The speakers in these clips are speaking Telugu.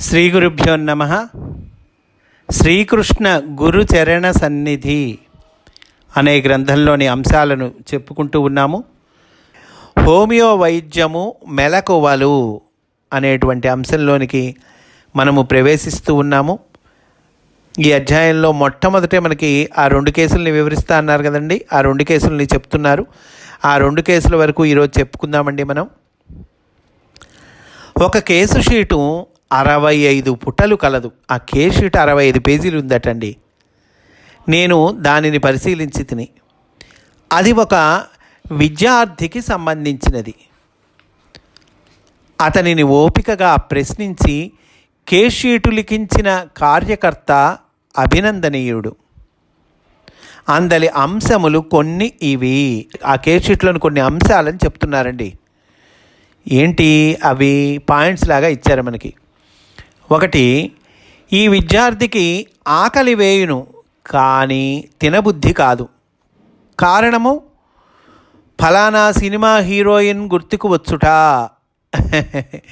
శ్రీ గురుభ్యో నమ. శ్రీకృష్ణ గురు చరణ సన్నిధి అనే గ్రంథంలోని అంశాలను చెప్పుకుంటూ ఉన్నాము. హోమియో వైద్యము మెలకువలు అనేటువంటి అంశంలోనికి మనము ప్రవేశిస్తూ ఉన్నాము. ఈ అధ్యాయంలో మొట్టమొదటే మనకి ఆ రెండు కేసుల్ని వివరిస్తా అన్నారు కదండి. ఆ రెండు కేసుల్ని చెప్తున్నారు. ఆ రెండు కేసుల వరకు ఈరోజు చెప్పుకుందామండి మనం. ఒక కేసు షీటు అరవై ఐదు పుటలు కలదు. ఆ కేషీట్ షీట్ అరవై ఐదు పేజీలు ఉందటండి. నేను దానిని పరిశీలించి తిని అది ఒక విద్యార్థికి సంబంధించినది. అతనిని ఓపికగా ప్రశ్నించి కేషీటు షీటు లిఖించిన కార్యకర్త అభినందనీయుడు. అందలి అంశములు కొన్ని ఇవి. ఆ కేషీట్లోని షీట్లోని కొన్ని అంశాలని చెప్తున్నారండి. ఏంటి? అవి పాయింట్స్ లాగా ఇచ్చారు మనకి. ఒకటి ఈ విద్యార్థికి ఆకలి వేయును కానీ తినబుద్ధి కాదు. కారణము? ఫలానా సినిమా హీరోయిన్ గుర్తుకు వచ్చుట.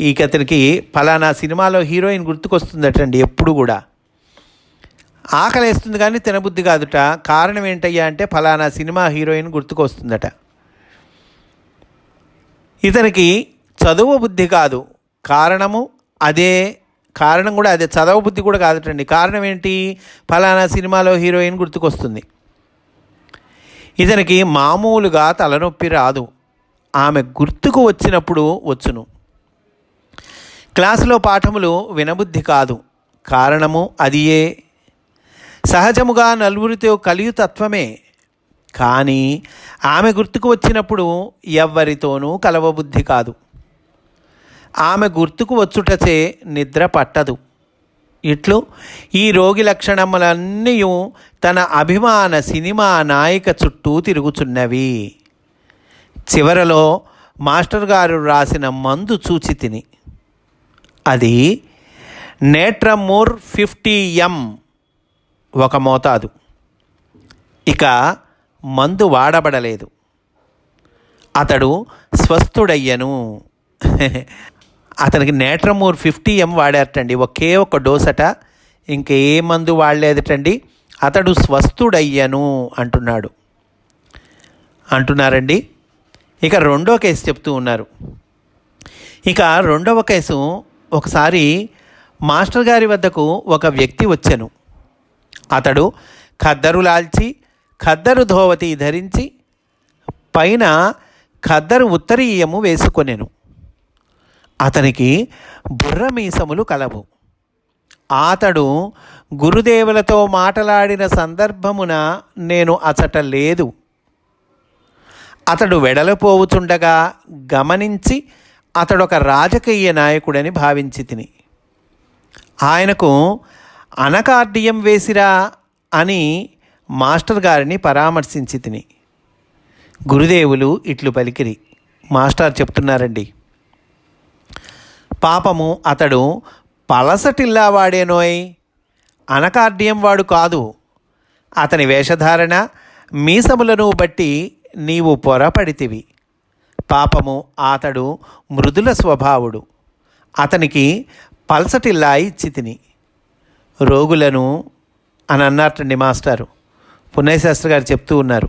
ఈ కథనికి ఫలానా సినిమాలో హీరోయిన్ గుర్తుకొస్తుందటండి ఎప్పుడు కూడా. ఆకలేస్తుంది కానీ తినబుద్ధి కాదుట. కారణం ఏంటయ్యా అంటే ఫలానా సినిమా హీరోయిన్ గుర్తుకొస్తుందట. ఇతనికి చదువు బుద్ధి కాదు. కారణము? అదే కారణం కూడా అదే చదవ బుద్ధి కూడా కాదటండి. కారణం ఏంటి? ఫలానా సినిమాలో హీరోయిన్ గుర్తుకొస్తుంది. ఇతనికి మామూలుగా తలనొప్పి రాదు. ఆమె గుర్తుకు వచ్చినప్పుడు వచ్చును. క్లాసులో పాఠములు వినబుద్ధి కాదు. కారణము అదియే. సహజముగా నలుగురితో కలియుతత్వమే కానీ ఆమె గుర్తుకు వచ్చినప్పుడు ఎవ్వరితోనూ కలవబుద్ధి కాదు. ఆమె గుర్తుకు వచ్చుటచే నిద్ర పట్టదు. ఇట్లు ఈ రోగి లక్షణములన్నీ తన అభిమాన సినిమా నాయిక చుట్టూ తిరుగుచున్నవి. చివరలో మాస్టర్ గారు రాసిన మందు చూచి తిని. అది నేట్రమూర్ ఫిఫ్టీ ఎం ఒక మోతాదు. ఇక మందు వాడబడలేదు. అతడు స్వస్థుడయ్యను. అతనికి నేట్రమూర్ ఫిఫ్టీ ఎం వాడారటండి. ఒకే ఒక డోసట ఇంకే మందు వాడలేదటండి. అతడు స్వస్థుడయ్యను అంటున్నాడు. అంటున్నారండి. ఇక రెండో కేసు చెప్తూ ఉన్నారు. ఇక రెండవ కేసు ఒకసారి మాస్టర్ గారి వద్దకు ఒక వ్యక్తి వచ్చాను. అతడు ఖద్దరు లాల్చి ఖద్దరు ధోవతి ధరించి పైన ఖద్దరు ఉత్తరీయము వేసుకొనెను. అతనికి బుర్ర మీసములు కలవు. అతడు గురుదేవులతో మాట్లాడిన సందర్భమున నేను అచట లేదు. అతడు వెడలపోవుచుండగా గమనించి అతడొక రాజకీయ నాయకుడని భావించి తిని ఆయనకు అనకార్డియం వేసిరా అని మాస్టర్ గారిని పరామర్శించి తిని గురుదేవులు ఇట్లు పలికిరి. మాస్టర్ చెప్తున్నారండి పాపము అతడు పలసటిల్లా వాడేనోయ్ వాడు కాదు. అతని వేషధారణ మీసములను బట్టి నీవు పొరపడితివి. పాపము అతడు మృదుల స్వభావుడు. అతనికి పల్సటిల్లా చితిని. రోగులను అని అన్నట్టండి మాస్టారు. పుణ్యశాస్త్రి గారు చెప్తూ ఉన్నారు.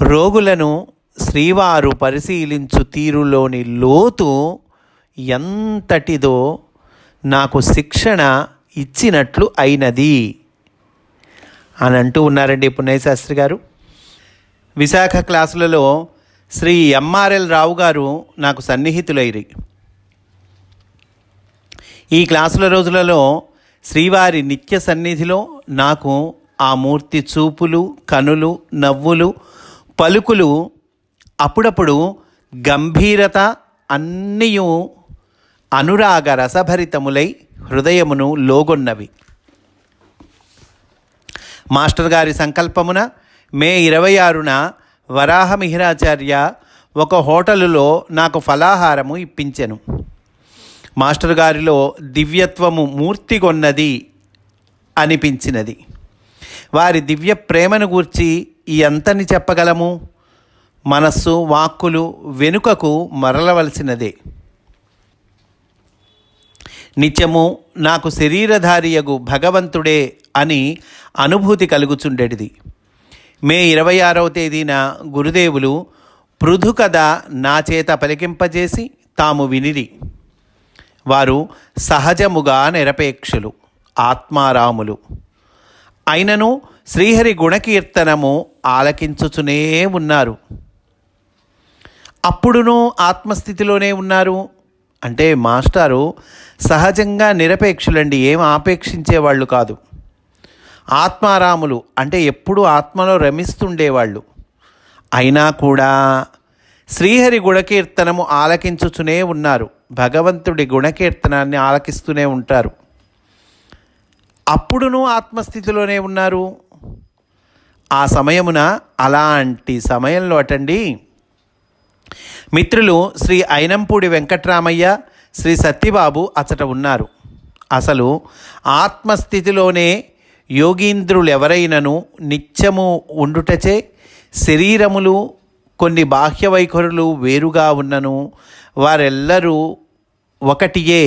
రోగులను శ్రీవారు పరిశీలించు తీరులోని లోతు ఎంతటిదో నాకు శిక్షణ ఇచ్చినట్లు అయినది అని అంటూ ఉన్నారండి పుణ్యశాస్త్రి గారు. విశాఖ క్లాసులలో శ్రీ ఎంఆర్ఎల్ రావు గారు నాకు సన్నిహితులైరి. ఈ క్లాసుల రోజులలో శ్రీవారి నిత్య సన్నిధిలో నాకు ఆ మూర్తి చూపులు కనులు నవ్వులు పలుకులు అప్పుడప్పుడు గంభీరత అన్నీ అనురాగ రసభరితములై హృదయమును లోగొన్నవి. మాస్టర్ గారి సంకల్పమున మే ఇరవై ఆరున వరాహమిహిరాచార్య ఒక హోటలులో నాకు ఫలాహారము ఇప్పించెను. మాస్టర్ గారిలో దివ్యత్వము మూర్తిగొన్నది అనిపించినది. వారి దివ్య ప్రేమను గూర్చి ఎంతని చెప్పగలము? మనస్సు వాక్కులు వెనుకకు మరలవలసినదే. నిత్యము నాకు శరీరధారియగు భగవంతుడే అని అనుభూతి కలుగుచుండేటిది. మే ఇరవై ఆరవ తేదీన గురుదేవులు పృథు కథ నా చేత పలికింపజేసి తాము వినిరి. వారు సహజముగా నిరపేక్షులు ఆత్మారాములు. అయినను శ్రీహరి గుణకీర్తనము ఆలకించుచునే ఉన్నారు. అప్పుడునూ ఆత్మస్థితిలోనే ఉన్నారు. అంటే మాస్టారు సహజంగా నిరపేక్షులండి ఏం ఆపేక్షించేవాళ్ళు కాదు. ఆత్మారాములు అంటే ఎప్పుడూ ఆత్మలో రమిస్తుండేవాళ్ళు. అయినా కూడా శ్రీహరి గుణకీర్తనము ఆలకించుచునే ఉన్నారు. భగవంతుడి గుణకీర్తనాన్ని ఆలకిస్తూనే ఉంటారు. అప్పుడునూ ఆత్మస్థితిలోనే ఉన్నారు. ఆ సమయమున అలాంటి సమయంలో అటండి మిత్రులు శ్రీ అయినంపూడి వెంకట్రామయ్య శ్రీ సత్యబాబు అచట ఉన్నారు. అసలు ఆత్మస్థితిలోనే యోగీంద్రులు ఎవరైనను నిత్యము ఉండుటచే శరీరములు కొన్ని బాహ్య వైఖరులు వేరుగా ఉన్నను వారెల్లరూ ఒకటియే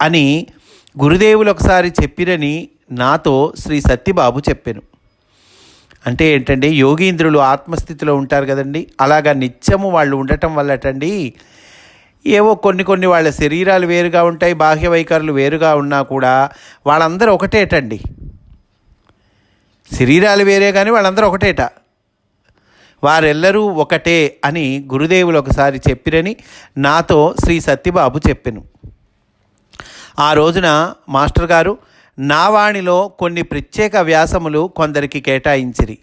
అని గురుదేవులు ఒకసారి చెప్పిరని నాతో శ్రీ సత్యబాబు చెప్పాను. అంటే ఏంటంటే యోగీంద్రులు ఆత్మస్థితిలో ఉంటారు కదండి. అలాగా నిత్యము వాళ్ళు ఉండటం వల్లటండి ఏవో కొన్ని కొన్ని వాళ్ళ శరీరాలు వేరుగా ఉంటాయి బాహ్య వైఖరులు వేరుగా ఉన్నా కూడా వాళ్ళందరూ ఒకటేటండి. శరీరాలు వేరే కానీ వాళ్ళందరూ ఒకటేట. వారెల్లరూ ఒకటే అని గురుదేవులు ఒకసారి చెప్పిరని నాతో శ్రీ సత్యబాబు చెప్పెను. ఆ రోజున మాస్టర్ గారు నావాణిలో కొన్ని ప్రత్యేక వ్యాసములు కొందరికి కేటాయించిరి.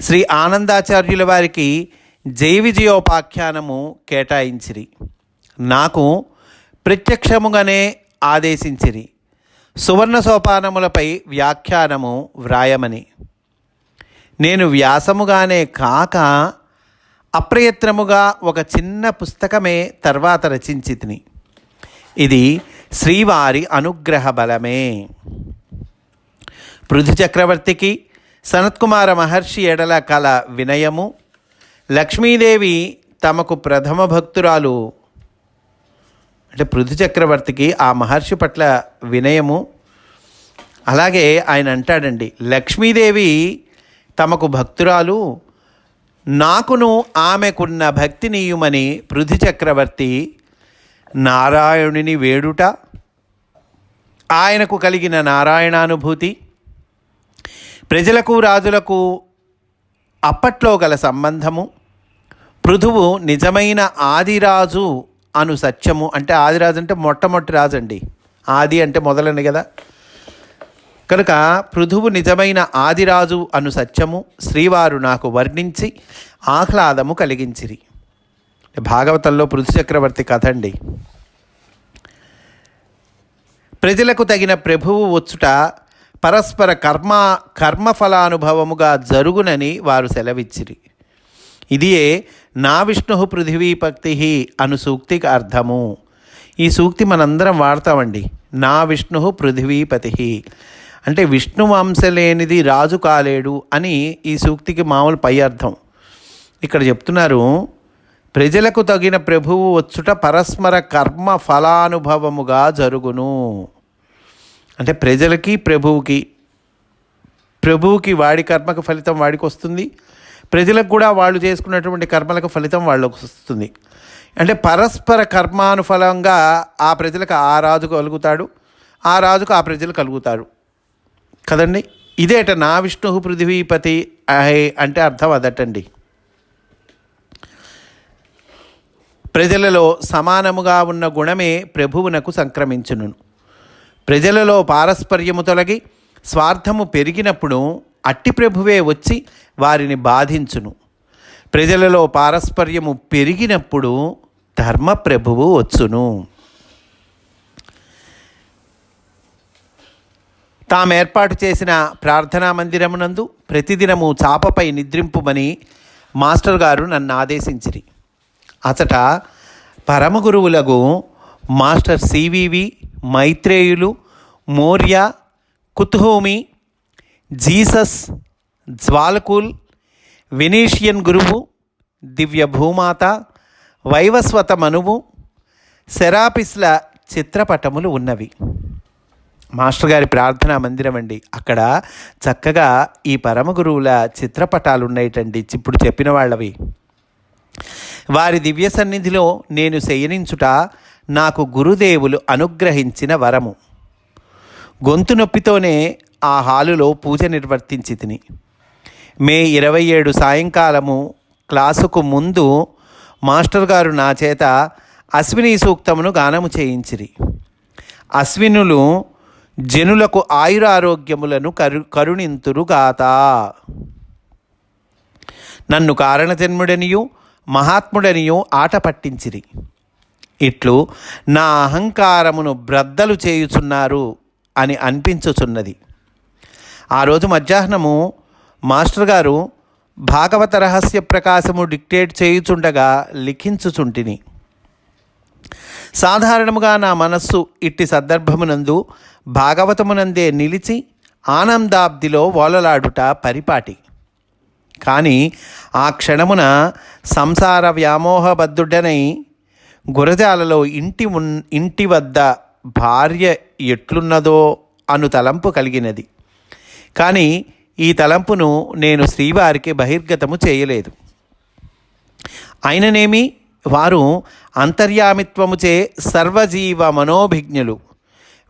శ్రీ ఆనందాచార్యుల వారికి జై విజయోపాఖ్యానము కేటాయించిరి. నాకు ప్రత్యక్షముగానే ఆదేశించిరి. సువర్ణ సోపానములపై వ్యాఖ్యానము వ్రాయమని. నేను వ్యాసముగానే కాక అప్రయత్నముగా ఒక చిన్న పుస్తకమే తర్వాత రచించితిని. ఇది శ్రీవారి అనుగ్రహ బలమే పృథు చక్రవర్తికి సనత్కుమార మహర్షి ఎడల కల వినయము లక్ష్మీదేవి తమకు ప్రథమ భక్తురాలు. అంటే పృథు చక్రవర్తికి ఆ మహర్షి పట్ల వినయము. అలాగే ఆయన అంటాడండి లక్ష్మీదేవి తమకు భక్తురాలు నాకును ఆమెకున్న భక్తి నీయుమని పృథు చక్రవర్తి నారాయణుని వేడుట ఆయనకు కలిగిన నారాయణానుభూతి ప్రజలకు రాజులకు అప్పట్లో గల సంబంధము పృథువు నిజమైన ఆదిరాజు అను సత్యము. అంటే ఆదిరాజు అంటే మొట్టమొదటి రాజు అండి ఆది అంటే మొదలని కదా. కనుక పృథువు నిజమైన ఆదిరాజు అను సత్యము శ్రీవారు నాకు వర్ణించి ఆహ్లాదము కలిగించిరి. భాగవతంలో పృథు చక్రవర్తి కథ అండి. ప్రజలకు తగిన ప్రభువు వచ్చుట పరస్పర కర్మ కర్మఫలానుభవముగా జరుగునని వారు సెలవిచ్చిరి. ఇదియే నా విష్ణు పృథివీపక్తి అను సూక్తికి అర్థము. ఈ సూక్తి మనందరం వాడతామండి. నా విష్ణు పృథివీపతి అంటే విష్ణు వంశలేనిది రాజు కాలేడు అని ఈ సూక్తికి మామూలు పై అర్థం. ఇక్కడ చెప్తున్నారు ప్రజలకు తగిన ప్రభువు వచ్చుట పరస్పర కర్మ ఫలానుభవముగా జరుగును. అంటే ప్రజలకి ప్రభువుకి ప్రభువుకి వాడి కర్మకు ఫలితం వాడికి వస్తుంది. ప్రజలకు కూడా వాళ్ళు చేసుకున్నటువంటి కర్మలకు ఫలితం వాళ్ళకు వస్తుంది. అంటే పరస్పర కర్మానుఫలంగా ఆ ప్రజలకు ఆ రాజు కలుగుతాడు. ఆ రాజుకు ఆ ప్రజలు కలుగుతాడు కదండి? ఇదేట నా విష్ణు పృథివీపతి అంటే అర్థం అదటండి. ప్రజలలో సమానముగా ఉన్న గుణమే ప్రభువునకు సంక్రమించును. ప్రజలలో పారస్పర్యము తొలగి స్వార్థము పెరిగినప్పుడు అట్టి ప్రభువే వచ్చి వారిని బాధించును. ప్రజలలో పారస్పర్యము పెరిగినప్పుడు ధర్మ ప్రభువు వచ్చును. తాము ఏర్పాటు చేసిన ప్రార్థనా మందిరమునందు ప్రతిదినము చాపపై నిద్రింపుమని మాస్టర్ గారు నన్ను ఆదేశించిరి. అతట పరమగురువులగు మాస్టర్ సివివి మైత్రేయులు మౌర్య కుతుహోమి జీసస్ జ్వాలకూల్ వెనీషియన్ గురువు దివ్య భూమాత వైవస్వత మనువు సెరాపిస్ల చిత్రపటములు ఉన్నవి. మాస్టర్ గారి ప్రార్థనా మందిరం అండి. అక్కడ చక్కగా ఈ పరమ గురువుల చిత్రపటాలు ఉన్నాయటండి ఇప్పుడు చెప్పిన వాళ్ళవి. వారి దివ్య సన్నిధిలో నేను శయనించుట నాకు గురుదేవులు అనుగ్రహించిన వరము. గొంతు నొప్పితోనే ఆ హాలులో పూజ నిర్వర్తించి తిని మే ఇరవై ఏడు సాయంకాలము క్లాసుకు ముందు మాస్టర్ గారు నా చేత అశ్విని సూక్తమును గానము చేయించిరి. అశ్వినులు జనులకు ఆయురారోగ్యములను కరు కరుణింతురుగాత నన్ను కారణజన్ముడనియు మహాత్ముడనియు ఆట పట్టించిరి. ఇట్లు నా అహంకారమును బ్రద్దలు చేయుచున్నారు అని అనిపించుచున్నది. ఆ రోజు మధ్యాహ్నము మాస్టర్ గారు భాగవత రహస్య ప్రకాశము డిక్టేట్ చేయుచుండగా లిఖించుచుంటిని. సాధారణముగా నా మనస్సు ఇట్టి సందర్భమునందు భాగవతమునందే నిలిచి ఆనందాబ్దిలో ఓలలాడుట పరిపాటి. కానీ ఆ క్షణమున సంసార వ్యామోహబద్ధుడనై గురజాలలో ఇంటి ఉన్ ఇంటి వద్ద భార్య ఎట్లున్నదో అను తలంపు కలిగినది. కానీ ఈ తలంపును నేను శ్రీవారికి బహిర్గతము చేయలేదు. అయిననేమి వారు అంతర్యామిత్వముచే సర్వజీవ మనోభిజ్ఞులు.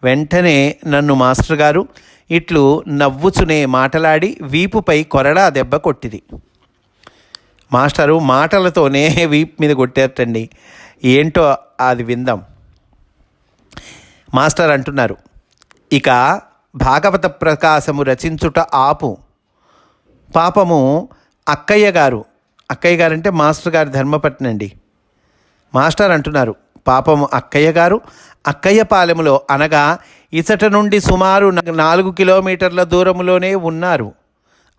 వెంటనే నన్ను మాస్టర్ గారు ఇట్లు నవ్వుచునే మాటలాడి వీపుపై కొరడా దెబ్బ కొట్టిది. మాస్టరు మాటలతోనే వీపు మీద కొట్టేటండి. ఏంటో అది విందాం. మాస్టర్ అంటున్నారు ఇక భాగవత ప్రకాశము రచించుట ఆపు. పాపము అక్కయ్య గారు అక్కయ్య గారు అంటే మాస్టర్ గారు ధర్మపట్నండి. అండి మాస్టర్ అంటున్నారు పాపము అక్కయ్య గారు అక్కయ్యపాలెములో అనగా ఇసట నుండి సుమారు న- నాలుగు కిలోమీటర్ల దూరంలోనే ఉన్నారు.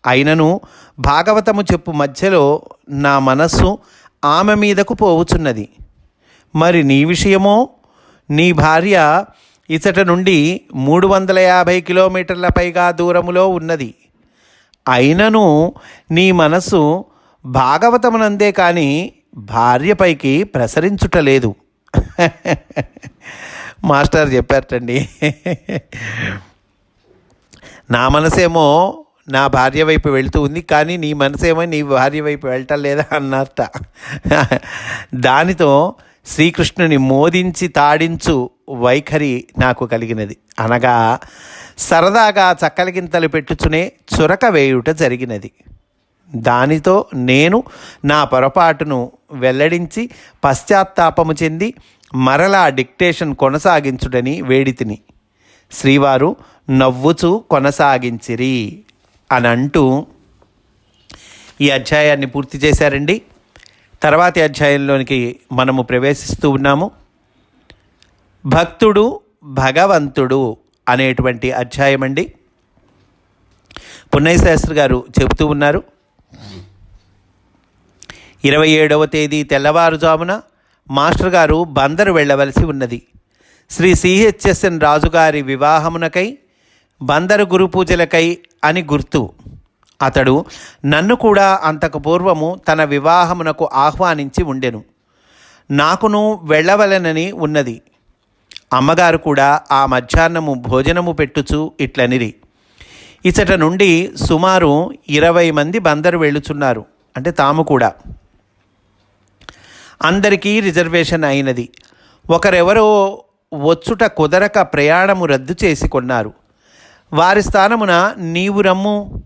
అయినను భాగవతము చెప్పు మధ్యలో నా మనస్సు ఆమె మీదకు పోవుచున్నది. మరి నీ విషయమో? నీ భార్య ఇసట నుండి మూడు వందల యాభై కిలోమీటర్ల పైగా దూరములో ఉన్నది. అయినను నీ మనస్సు భాగవతమునందే కానీ భార్యపైకి ప్రసరించుటలేదు మాస్టర్ చెప్పారటండి. నా మనసేమో నా భార్య వైపు వెళుతూ ఉంది కానీ నీ మనసేమో నీ భార్య వైపు వెళ్ళటం లేదా అన్నట్ట. దానితో శ్రీకృష్ణుని మోదించి తాడించు వైఖరి నాకు కలిగినది. అనగా సరదాగా చక్కలిగింతలు పెట్టుచునే చురక వేయుట జరిగినది. దానితో నేను నా పొరపాటును వెల్లడించి పశ్చాత్తాపము చెంది మరలా డిక్టేషన్ కొనసాగించుడని వేడితిని శ్రీవారు నవ్వుచూ కొనసాగించిరి అని అంటూ ఈ అధ్యాయాన్ని పూర్తి చేశారండి. తర్వాతి అధ్యాయంలోనికి మనము ప్రవేశిస్తూ ఉన్నాము. భక్తుడు భగవంతుడు అనేటువంటి అధ్యాయం అండి పున్నయ్య శాస్త్రి గారు చెబుతూ ఉన్నారు. ఇరవై ఏడవ తేదీ తెల్లవారుజామున మాస్టర్ గారు బందరు వెళ్ళవలసి ఉన్నది. శ్రీ సిహెచ్ఎస్ఎన్ రాజుగారి వివాహమునకై బందరు గురు పూజలకై అని గుర్తు. అతడు నన్ను కూడా అంతకు పూర్వము తన వివాహమునకు ఆహ్వానించి ఉండెను. నాకును వెళ్ళవలెనని ఉన్నది. అమ్మగారు కూడా ఆ మధ్యాహ్నము భోజనము పెట్టుచు ఇట్లనిరి. ఇచట నుండి సుమారు ఇరవై మంది బందరు వెళ్ళుచున్నారు. అంటే తాము కూడా. అందరికీ రిజర్వేషన్ అయినది. ఒకరెవరో వచ్చుట కుదరక ప్రయాణము రద్దు చేసి కొన్నారు. వారి స్థానమున నీవు రమ్ము.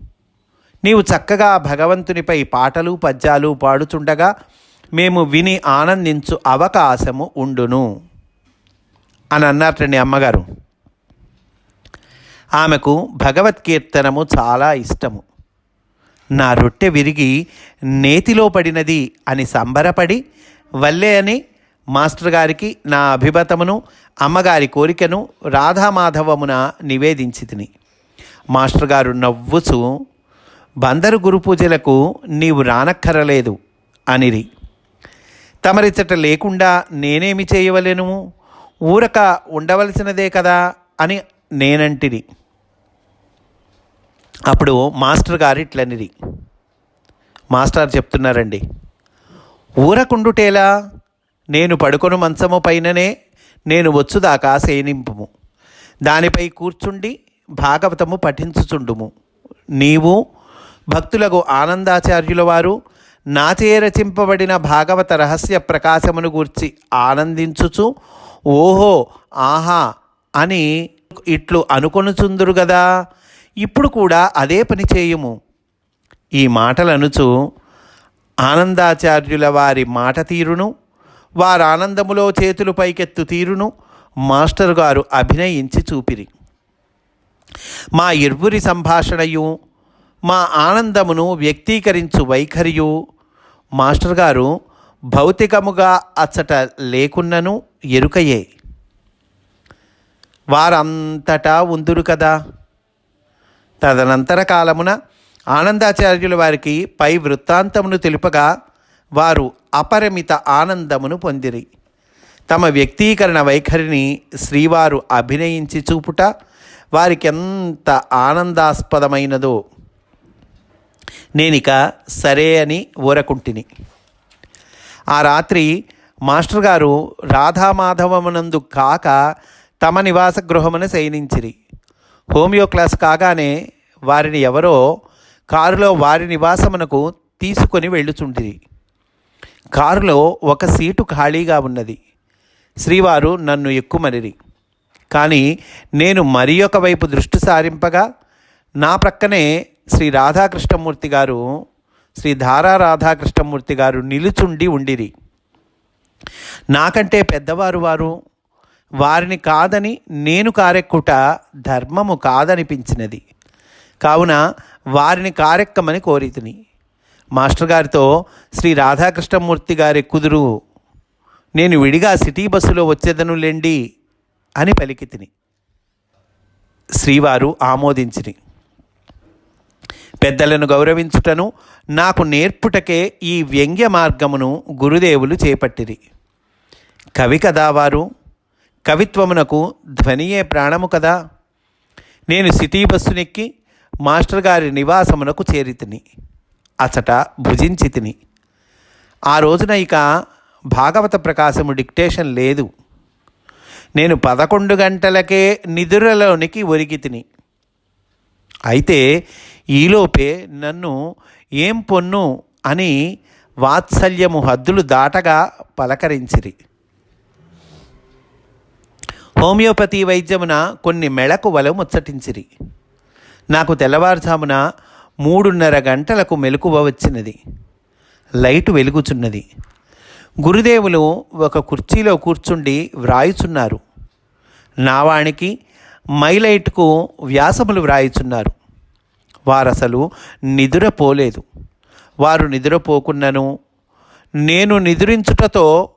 నీవు చక్కగా భగవంతునిపై పాటలు పద్యాలు పాడుచుండగా మేము విని ఆనందించు అవకాశము ఉండును. అని అన్నారటండి అమ్మగారు. ఆమెకు భగవత్కీర్తనము చాలా ఇష్టము. నా రొట్టె విరిగి నేతిలో పడినది అని సంబరపడి వల్లే అని మాస్టర్ గారికి నా అభిమతమును అమ్మగారి కోరికను రాధామాధవమున నివేదించి తిని. మాస్టర్ గారు నవ్వుచు బందరు గురు పూజలకు నీవు రానక్కరలేదు అనిరి. తమరిచట లేకుండా నేనేమి చేయవలేను? ఊరక ఉండవలసినదే కదా అని నేనంటిని అప్పుడు మాస్టర్ గారు ఇట్లనిరి. మాస్టర్ చెప్తున్నారండి ఊరకుండుటేలా? నేను పడుకొను మంచము పైననే నేను వచ్చుదాకా శయనింపుము. దానిపై కూర్చుండి భాగవతము పఠించుచుండుము. నీవు భక్తులకు ఆనందాచార్యుల వారు నాచే రచింపబడిన భాగవత రహస్య ప్రకాశమును గూర్చి ఆనందించుచు ఓహో ఆహా అని ఇట్లు అనుకొనుచుందురు గదా? ఇప్పుడు కూడా అదే పని చేయుము. ఈ మాటలనుచు ఆనందాచార్యుల వారి మాట తీరును వారు ఆనందములో చేతులు పైకెత్తు తీరును మాస్టర్ గారు అభినయించి చూపిరి. మా ఇరువురి సంభాషణయు మా ఆనందమును వ్యక్తీకరించు వైఖరియు మాస్టర్ గారు భౌతికముగా అచ్చట లేకున్నను ఎరుకయే. వారంతటా ఉందురు కదా. తదనంతర కాలమున ఆనందాచార్యుల వారికి పై వృత్తాంతమును తెలుపగా వారు అపరిమిత ఆనందమును పొందిరి. తమ వ్యక్తీకరణ వైఖరిని శ్రీవారు అభినయించి చూపుట వారికి ఎంత ఆనందాస్పదమైనదో నేనిక సరే అని ఊరకుంటిని. ఆ రాత్రి మాస్టర్ గారు రాధామాధవమునందు కాక తమ నివాస గృహమున శయనించిరి. హోమియో క్లాస్ కాగానే వారిని ఎవరో కారులో వారి నివాసమునకు తీసుకొని వెళ్ళుచుండిరి కారులో ఒక సీటు ఖాళీగా ఉన్నది. శ్రీవారు నన్ను ఎక్కుమనిరి. కానీ నేను మరి ఒక వైపు దృష్టి సారింపగా నా ప్రక్కనే శ్రీ రాధాకృష్ణమూర్తి గారు శ్రీ ధారా రాధాకృష్ణమూర్తి గారు నిలుచుండి ఉండిరి. నాకంటే పెద్దవారు వారు. వారిని కాదని నేను కారెక్కుట ధర్మము కాదనిపించినది. కావున వారిని కారెక్కమని కోరితిని మాస్టర్ గారితో శ్రీ రాధాకృష్ణమూర్తి గారి కుదురు నేను విడిగా సిటీ బస్సులో వచ్చేదను లేండి అని పలికితిని శ్రీవారు ఆమోదించిరి. పెద్దలను గౌరవించుటను నాకు నేర్పుటకే ఈ వ్యంగ్య మార్గమును గురుదేవులు చేపట్టిరి. కవి కదా వారు కవిత్వమునకు ధ్వనియే ప్రాణము కదా. నేను సిటీ బస్సునెక్కి మాస్టర్ గారి నివాసమునకు చేరితిని. అచట భుజించి తిని ఆ రోజున ఇక భాగవత ప్రకాశము డిక్టేషన్ లేదు. నేను పదకొండు గంటలకే నిద్రలోనికి ఒరిగి తిని అయితే ఈలోపే నన్ను ఏం పొన్ను అని వాత్సల్యము హద్దులు దాటగా పలకరించిరి. హోమియోపతి వైద్యమున కొన్ని మెళకువలు ముచ్చటించిరి. నాకు తెల్లవారుజామున మూడున్నర గంటలకు మెలకువ వచ్చినది. లైటు వెలుగుచున్నది. గురుదేవులు ఒక కుర్చీలో కూర్చుండి వ్రాయుచున్నారు. నావానికి మైలైట్కు వ్యాసములు వ్రాయుచున్నారు. వారసలు నిదురపోలేదు. వారు నిద్రపోకున్నను నేను నిద్రించుటతో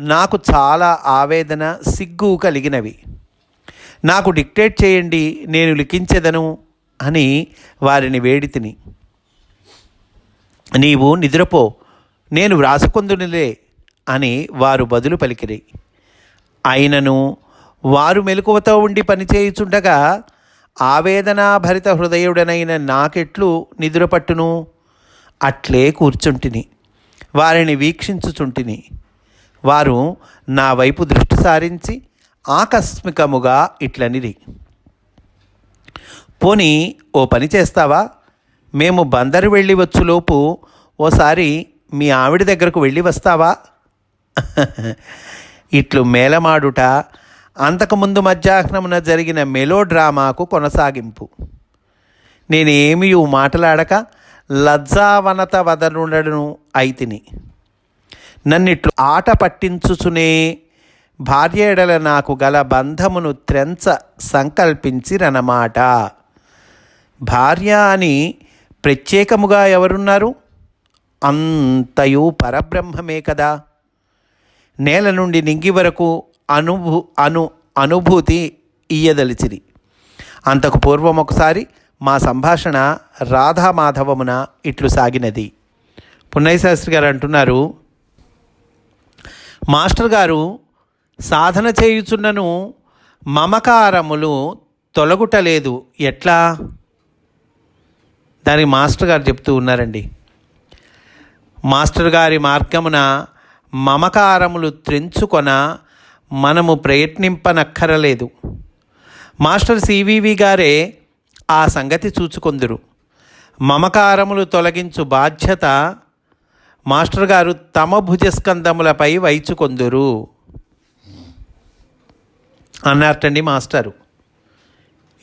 నాకు చాలా ఆవేదన సిగ్గు కలిగినవి. నాకు డిక్టేట్ చేయండి నేను లిఖించెదను అని వారిని వేడితిని నీవు నిద్రపో నేను వ్రాసుకొందునిలే అని వారు బదులు పలికిరి. అయినను వారు మెలకువతో ఉండి పనిచేయుచుండగా ఆవేదనాభరిత హృదయుడనైన నాకెట్లు నిద్రపట్టును? అట్లే కూర్చుంటిని వారిని వీక్షించుచుంటిని. వారు నా వైపు దృష్టి సారించి ఆకస్మికముగా ఇట్లనిరి పోనీ ఓ పని చేస్తావా? మేము బందరు వెళ్ళి వచ్చులోపు ఓసారి మీ ఆవిడ దగ్గరకు వెళ్ళి వస్తావా? ఇట్లు మేలమాడుట అంతకుముందు మధ్యాహ్నమున జరిగిన మెలో డ్రామాకు కొనసాగింపు. నేనేమీ మాటలాడక లజ్జావనత వదనుడను అయితిని. నన్నిట్లు ఆట పట్టించుచునే భార్యేడల నాకు గల బంధమును త్రెంచ సంకల్పించిరనమాట భార్య అని ప్రత్యేకముగా ఎవరున్నారు? అంతయు పరబ్రహ్మమే కదా. నేల నుండి నింగి వరకు అనుభూ అను అనుభూతి ఇయ్యదలిచిరి. అంతకు పూర్వం ఒకసారి మా సంభాషణ రాధామాధవమున ఇట్లు సాగినది. పున్నయ్య శాస్త్రి గారు అంటున్నారు మాస్టర్ గారు సాధన చేయుచున్నను మమకారములు తొలగుటలేదు. ఎట్లా? దానికి మాస్టర్ గారు చెప్తూ ఉన్నారండి. మాస్టర్ గారి మార్గమున మమకారములు త్రెంచుకొన మనము ప్రయత్నింపనక్కరలేదు. మాస్టర్ సివివి గారే ఆ సంగతి చూచుకొందురు. మమకారములు తొలగించు బాధ్యత మాస్టర్ గారు తమ భుజస్కందములపై వైచుకొందురు అన్నారటండి మాస్టరు.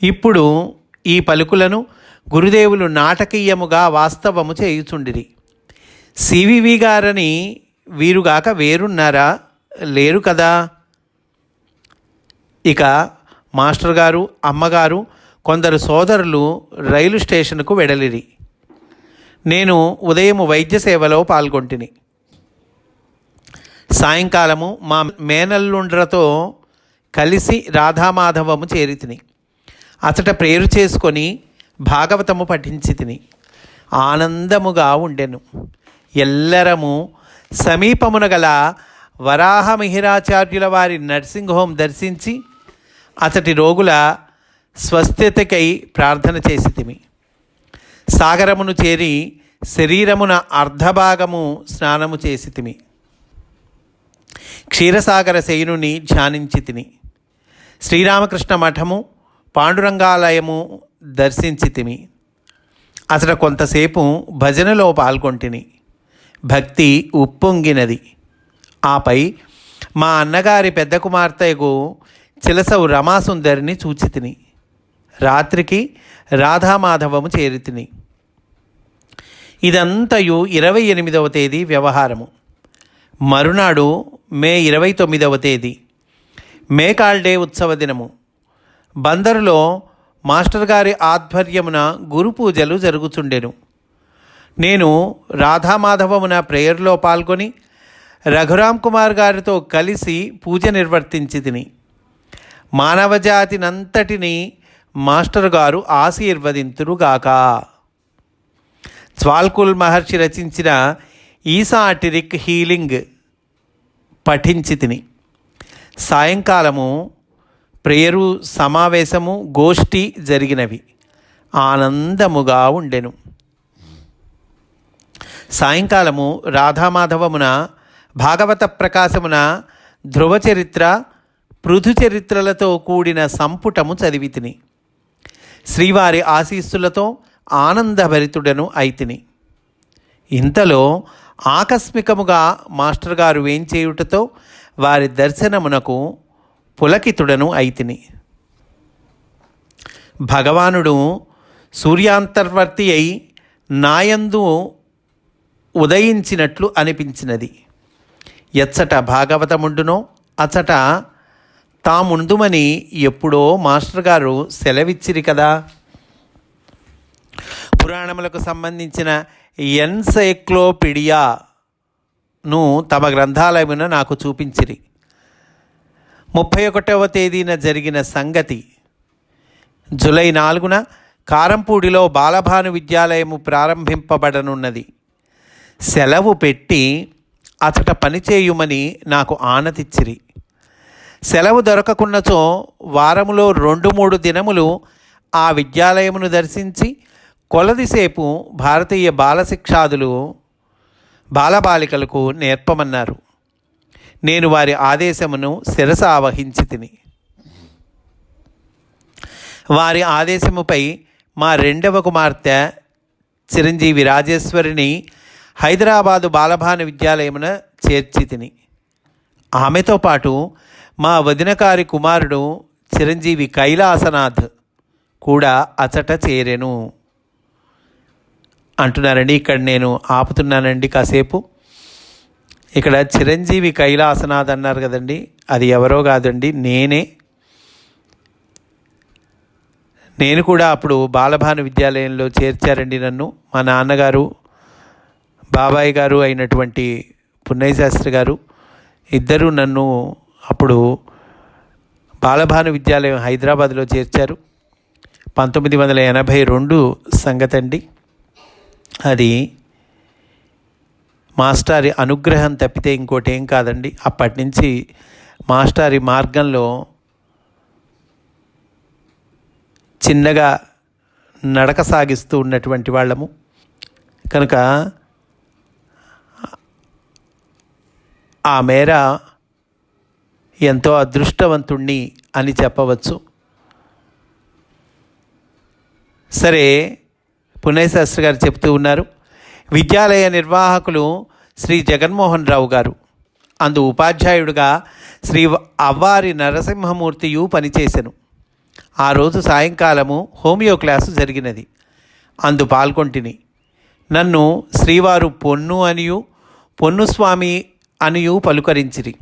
ఇప్పుడు ఈ పలుకులను గురుదేవులు నాటకీయముగా వాస్తవము చేయుచుండిరి. సివివి గారని వీరుగాక వేరున్నారా? లేరు కదా. ఇక మాస్టర్ గారు అమ్మగారు కొందరు సోదరులు రైలు స్టేషన్కు వెడలిరి. నేను ఉదయం వైద్య సేవలో పాల్గొంటిని. సాయంకాలము మా మేనల్లుండ్రతో కలిసి రాధామాధవము చేరితిని అతట ప్రేరు చేసుకొని భాగవతము పఠించి తిని. ఆనందముగా ఉండెను. ఎల్లరము సమీపమున గల వరాహమిహిరాచార్యుల వారి నర్సింగ్ హోమ్ దర్శించి అతటి రోగుల స్వస్థతకై ప్రార్థన చేసి తిమి సాగరమును చేరి శరీరమున అర్ధభాగము స్నానము చేసి తిమి క్షీరసాగర శయనుని ధ్యానించి తిని. శ్రీరామకృష్ణ మఠము పాండురంగాలయము దర్శించితిమి అసలు అతడు కొంతసేపు భజనలో పాల్గొంటిని. భక్తి ఉప్పొంగినది. ఆపై మా అన్నగారి పెద్ద కుమార్తెకు చిలసవు రమాసుందరిని చూచితిని రాత్రికి రాధామాధవము చేరితిని ఇదంతయు ఇరవై ఎనిమిదవ తేదీ వ్యవహారము. మరునాడు మే ఇరవై తొమ్మిదవ తేదీ. మేకాల్ డే ఉత్సవ దినము. బందరులో మాస్టర్ గారి ఆధ్వర్యమున గురు పూజలు జరుగుచుండెను. నేను రాధామాధవమున ప్రేయర్లో పాల్గొని రఘురామ్ కుమార్ గారితో కలిసి పూజ నిర్వర్తించి తిని మానవజాతినంతటిని మాస్టర్ గారు ఆశీర్వదింతురుగాక. జ్వాల్కుల్ మహర్షి రచించిన ఈసాటిరిక్ హీలింగ్ పఠించి తిని సాయంకాలము ప్రేయరు సమావేశము గోష్ఠి జరిగినవి. ఆనందముగా ఉండెను. సాయంకాలము రాధామాధవమున భాగవత ప్రకాశమున ధ్రువ చరిత్ర పృథు చరిత్రలతో కూడిన సంపుటము చదివితిని. శ్రీవారి ఆశీస్సులతో ఆనందభరితుడను అయితిని. ఇంతలో ఆకస్మికముగా మాస్టర్ గారు వేంచేయుటతో వారి దర్శనమునకు పులకితుడను అయితిని. భగవానుడు సూర్యాంతర్వర్తి అయి నాయందు ఉదయించినట్లు అనిపించినది. ఎచ్చట భాగవతముండునో అచ్చట తాముందుమని ఎప్పుడో మాస్టర్ గారు సెలవిచ్చిరి కదా. పురాణములకు సంబంధించిన ఎన్సైక్లోపీడియా ను తమ గ్రంథాలయమున నాకు చూపించిరి. ముప్పై ఒకటవ తేదీన జరిగిన సంగతి. జూలై నాలుగున కారంపూడిలో బాలభాను విద్యాలయము ప్రారంభింపబడనున్నది. సెలవు పెట్టి అతట పనిచేయుమని నాకు ఆనతిచ్చిరి. సెలవు దొరకకున్నచో వారములో రెండు మూడు దినములు ఆ విద్యాలయమును దర్శించి కొలదిసేపు భారతీయ బాలశిక్షాదులు బాలబాలికలకు నేర్పమన్నారు. నేను వారి ఆదేశమును శిరస ఆవహించి తిని. వారి ఆదేశముపై మా రెండవ కుమార్తె చిరంజీవి రాజేశ్వరిని హైదరాబాదు బాలభాను విద్యాలయమున చేర్చి తిని. ఆమెతో పాటు మా వదినకారి కుమారుడు చిరంజీవి కైలాసనాథ్ కూడా అచట చేరెను. అంటున్నారండి ఇక్కడ నేను ఆపుతున్నానండి కాసేపు. ఇక్కడ చిరంజీవి కైలాసనాథ్ అన్నారు కదండి అది ఎవరో కాదండి నేనే. నేను కూడా అప్పుడు బాలభాను విద్యాలయంలో చేర్చారండి నన్ను. మా నాన్నగారు బాబాయ్ గారు అయినటువంటి పున్నయ్య శాస్త్రి గారు ఇద్దరు నన్ను అప్పుడు బాలభాను విద్యాలయం హైదరాబాద్లో చేర్చారు. పంతొమ్మిది వందల ఎనభై రెండు సంగతి అండి అది మాస్టారి అనుగ్రహం తప్పితే ఇంకోటి ఏం కాదండి. అప్పటి నుంచి మాస్టారి మార్గంలో చిన్నగా నడక సాగిస్తూ ఉన్నటువంటి వాళ్ళము. కనుక ఆ మేర ఎంతో అదృష్టవంతుణ్ణి అని చెప్పవచ్చు. సరే పుణ్యశాస్త్రి గారు చెప్తూ ఉన్నారు విద్యాలయ నిర్వాహకులు శ్రీ జగన్మోహన్ రావు గారు. అందు ఉపాధ్యాయుడిగా శ్రీ అవ్వారి నరసింహమూర్తియు పనిచేశాను ఆ రోజు సాయంకాలము హోమియో క్లాసు జరిగినది. అందు పాల్గొంటిని. నన్ను శ్రీవారు పొన్ను అనియు పొన్నుస్వామి అనియు పలుకరించిరి.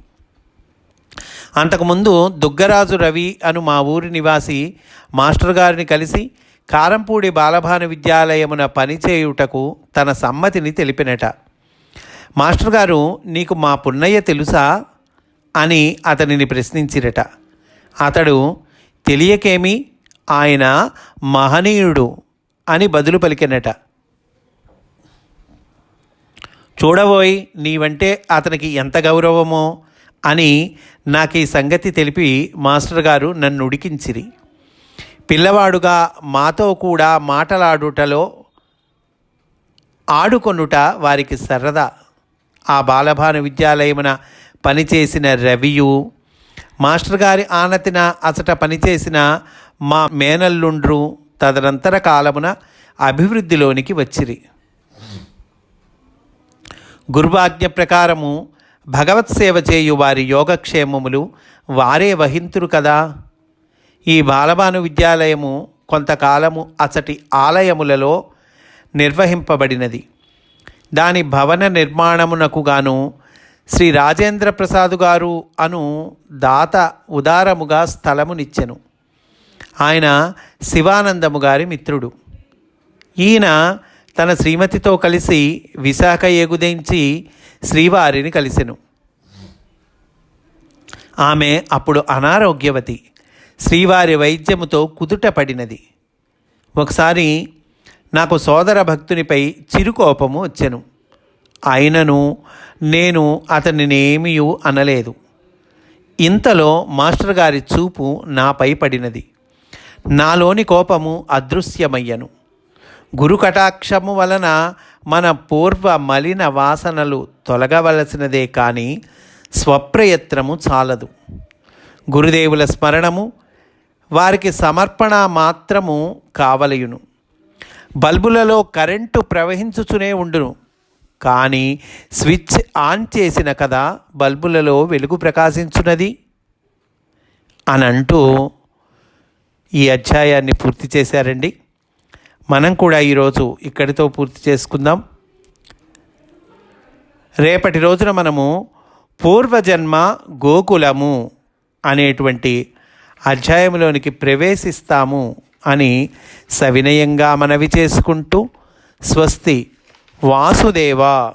అంతకుముందు దుగ్గరాజు రవి అను మా ఊరి నివాసి మాస్టర్ గారిని కలిసి కారంపూడి బాలభాను విద్యాలయమున పనిచేయుటకు తన సమ్మతిని తెలిపినట. మాస్టర్ గారు నీకు మా పున్నయ్య తెలుసా? అని అతనిని ప్రశ్నించిరట. అతడు తెలియకేమి? ఆయన మహనీయుడు అని బదులు పలికినట. చూడబోయ్ నీవంటే అతనికి ఎంత గౌరవమో అని నాకు ఈ సంగతి తెలిపి మాస్టర్ గారు నన్ను ఉడికించిరి పిల్లవాడుగా మాతో కూడా మాటలాడుటలో ఆడుకొనుట వారికి సరదా. ఆ బాలభాను విద్యాలయమున పనిచేసిన రవియు మాస్టర్ గారి ఆనతిన అసట పనిచేసిన మా మేనల్లుండ్రు తదనంతర కాలమున అభివృద్ధిలోనికి వచ్చిరి. గురువాజ్ఞ ప్రకారము భగవత్ సేవ చేయు వారి యోగక్షేమములు వారే వహింతురు కదా? ఈ బాలబాను విద్యాలయము కొంతకాలము అచటి ఆలయములలో నిర్వహింపబడినది. దాని భవన నిర్మాణమునకు గాను శ్రీ రాజేంద్ర ప్రసాద్ గారు అను దాత ఉదారముగా స్థలమునిచ్చెను. ఆయన శివానందము గారి మిత్రుడు. ఈయన తన శ్రీమతితో కలిసి విశాఖ ఎగుదించి శ్రీవారిని కలిసెను. ఆమె అప్పుడు అనారోగ్యవతి. శ్రీవారి వైద్యముతో కుదుట పడినది ఒకసారి నాకు సోదర భక్తునిపై చిరుకోపము వచ్చెను. అయినను నేను అతనినేమీ అనలేదు. ఇంతలో మాస్టర్ గారి చూపు నాపై పడినది. నాలోని కోపము అదృశ్యమయ్యను. గురు కటాక్షము వలన మన పూర్వ మలిన వాసనలు తొలగవలసినదే కానీ స్వప్రయత్నము చాలదు. గురుదేవుల స్మరణము వారికి సమర్పణ మాత్రము కావలయును. బల్బులలో కరెంటు ప్రవహించుచునే ఉండును. కానీ స్విచ్ ఆన్ చేసిన కదా బల్బులలో వెలుగు ప్రకాశించున్నది అని అంటూ ఈ అధ్యాయాన్ని పూర్తి చేశారండి. మనం కూడా ఈరోజు ఇక్కడితో పూర్తి చేసుకుందాం. రేపటి రోజున మనము పూర్వజన్మ గోకులము అనేటువంటి అధ్యాయంలోనికి ప్రవేశిస్తాము అని సవినయంగా మనవి చేసుకుంటూ స్వస్తి వాసుదేవ.